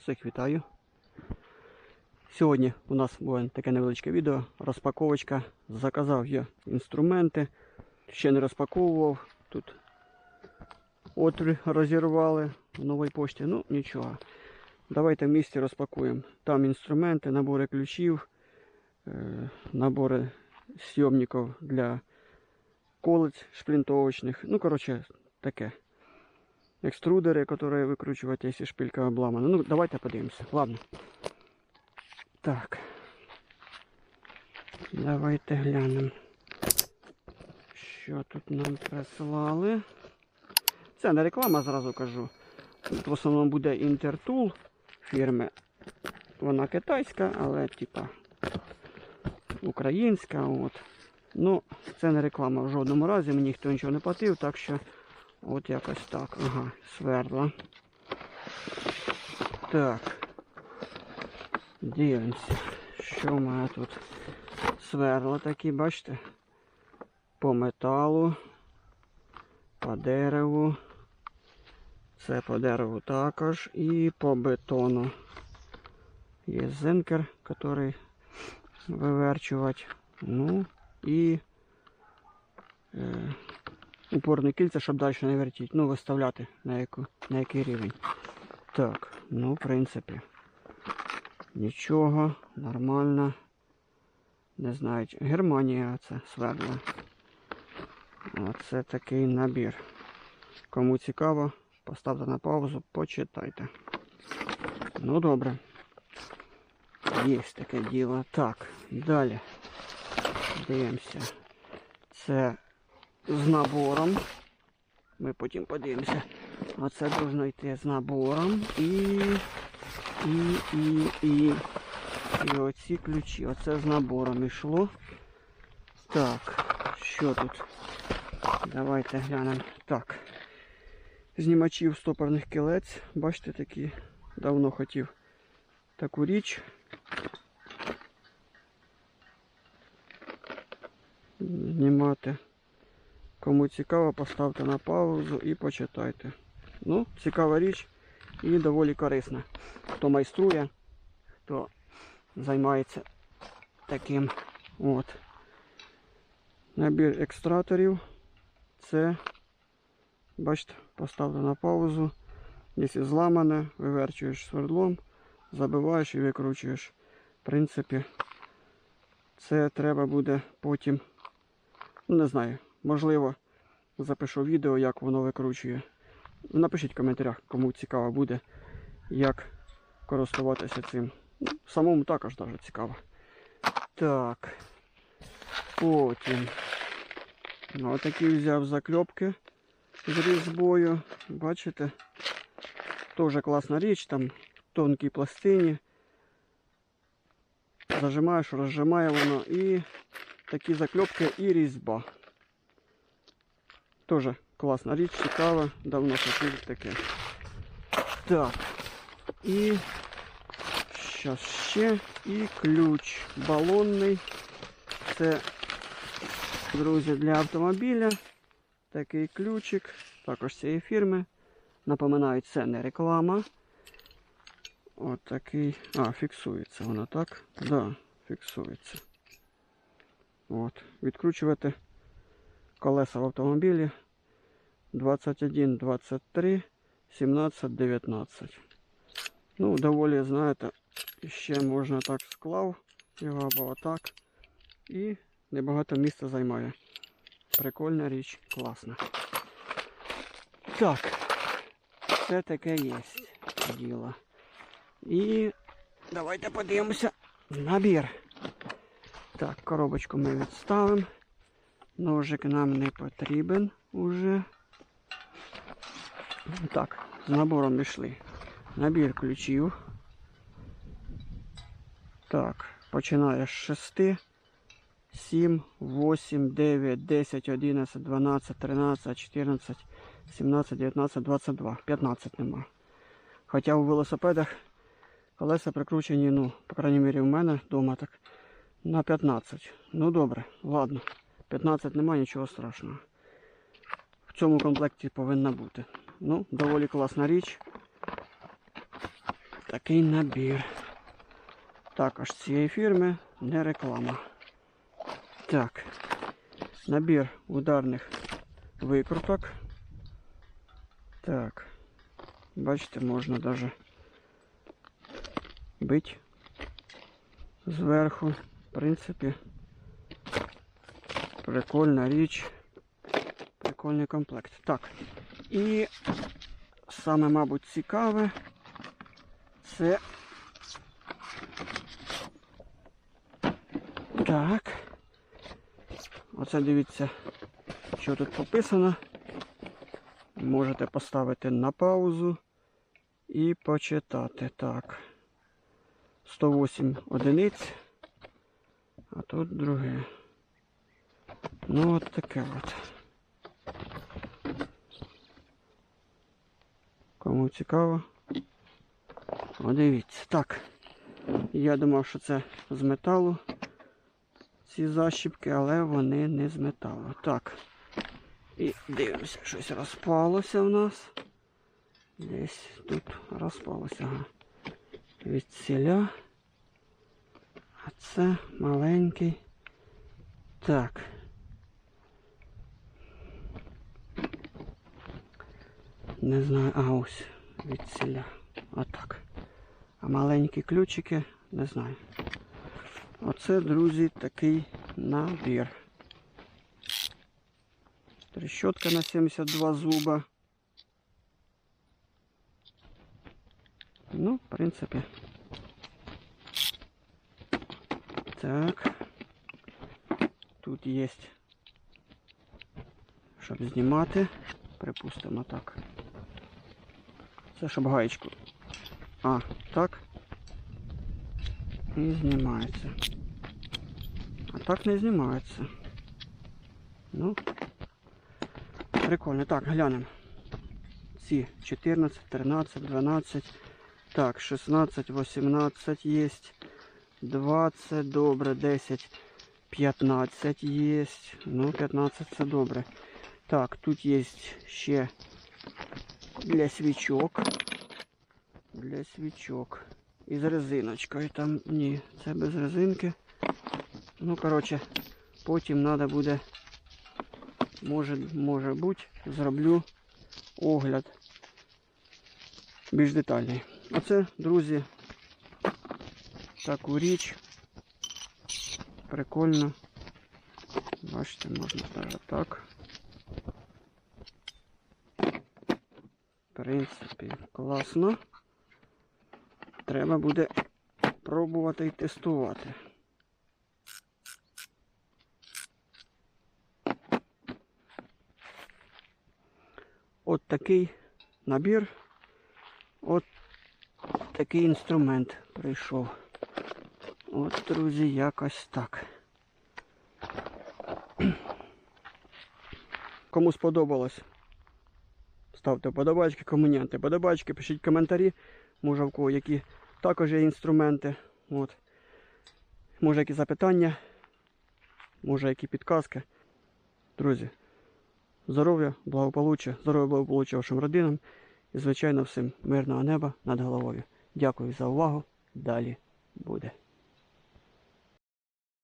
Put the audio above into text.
Всіх вітаю. Сьогодні у нас буде таке невеличке відео, розпаковочка. Заказав я інструменти, ще не розпаковував. Тут отвір розірвали в новій пошті. Ну нічого. Давайте в місті розпакуємо. Там інструменти, набори ключів, е, набори сйомників для колець шплінтовочних. Ну, коротше, таке. Екструдери, які викручувати, якщо шпилька обламана. Ну, давайте подивимося. Ладно. Так. Давайте глянемо. Що тут нам прислали? Це не реклама, зразу кажу. Тут в основному буде Intertool фірми. Вона китайська, але типа українська. От. Ну, це не реклама в жодному разі, мені ніхто нічого не платив, так що от якось так. Ага, сверла. Так. Дивимося, що в мене тут сверла такі, бачите? По металу, по дереву. Це по дереву також і по бетону. Є зенкер, який виверчувати. Ну і е, упорне кільце, щоб далі не вертіти. Ну, виставляти на, яку, на який рівень. Так, ну, в принципі, нічого, нормально. Не знаю, Германія це свердло. Оце такий набір. Кому цікаво, поставте на паузу, почитайте. Ну добре. Є таке діло. Так, далі. Дивимося. Це з набором. Ми потім подивимося. Оце должно йти з набором. І. І, і, і. І оці ключі. Оце з набором йшло. Так, що тут? Давайте глянемо. Так. Знімачів стопорних кілець. Бачите, такі. Давно хотів таку річ. Знімати. Кому цікаво, поставте на паузу і почитайте. Ну, цікава річ і доволі корисна. Хто майструє, хто займається таким от. Набір екстраторів. Це, бачите, поставте на паузу. Якщо зламане, виверчуєш свердлом, забиваєш і викручуєш. В принципі, це треба буде потім, не знаю, можливо, запишу відео, як воно викручує. Напишіть в коментарях, кому цікаво буде, як користуватися цим. Самому також дуже цікаво. Так. Потім. Ну, Отакі взяв закльопки з різьбою. Бачите? Теж класна річ, там тонкі пластині. Зажимаєш, розжимає воно і такі закльопки і різьба. Теж класна річ, цікава, давно хотів таке. Так. І Щас ще і ключ балонний. Це, друзі, для автомобіля. Такий ключик. Також цієї фірми. Напоминаю, це не реклама. От такий. А, фіксується воно так? Да, фіксується. От. Відкручувати колеса в автомобілі 21, 23, 17, 19. Ну, доволі, знаєте, ще можна так склав його або отак. І небагато місця займає. Прикольна річ, класна. Так, це таке є діло. І давайте подивимося набір. Так, коробочку ми відставимо. Ножик нам не потрібен уже. Так, з набором пішли. Набір ключів. Так, починає з 6, 7, 8, 9, 10, 11, 12, 13, 14, 17, 19, 22. 15 нема. Хоча у велосипедах колеса прикручені, ну, по крайній мірі, в мене вдома так на 15. Ну добре, ладно. 15 нема, нічого страшного. В цьому комплекті повинна бути. Ну, доволі класна річ. такий набір. Також цієї фірми не реклама. Так. Набір ударних викруток. Так. Бачите, можна даже бить зверху. В принципі, прикольна річ. Прикольний комплект. Так. І саме, мабуть, цікаве це. Так. Оце дивіться, що тут написано. Можете поставити на паузу і почитати. Так. 108 одиниць. А тут друге. Ну от таке от. Кому цікаво? О. Так. Я думав, що це з металу ці защіпки, але вони не з металу. Так. І дивимося, щось розпалося в нас. Десь тут розпалося. Ага. Від ціля. А це маленький. Так. Не знаю, а ось від ціля. Отак. А маленькі ключики, не знаю. Оце, друзі, такий набір. Трещотка на 72 зуба. Ну, в принципі. Так. Тут є. Щоб знімати. Припустимо так. Це щоб гаєчку. А, так. І знімається. А так не знімається. Ну, прикольно. Так, глянемо. Ці 14, 13, 12. Так, 16, 18 є. 20, добре, 10, 15 є. Ну, 15 це добре. Так, тут є ще для свічок. Для свічок. Із резиночкою. Там ні, це без резинки. Ну, коротше, потім треба буде, може, може бути, зроблю огляд більш детальний. Оце, друзі, таку річ. Прикольно. Бачите, можна навіть так. В принципі, класно. Треба буде пробувати і тестувати. От такий набір, от такий інструмент прийшов. От, друзі, якось так. Кому сподобалось, ставте подобачки, кому подобачки, пишіть коментарі, може в кого які також є інструменти. От. Може які запитання, може які підказки. Друзі, здоров'я, благополуччя, здоров'я, благополуччя вашим родинам і, звичайно, всім мирного неба над головою. Дякую за увагу. Далі буде.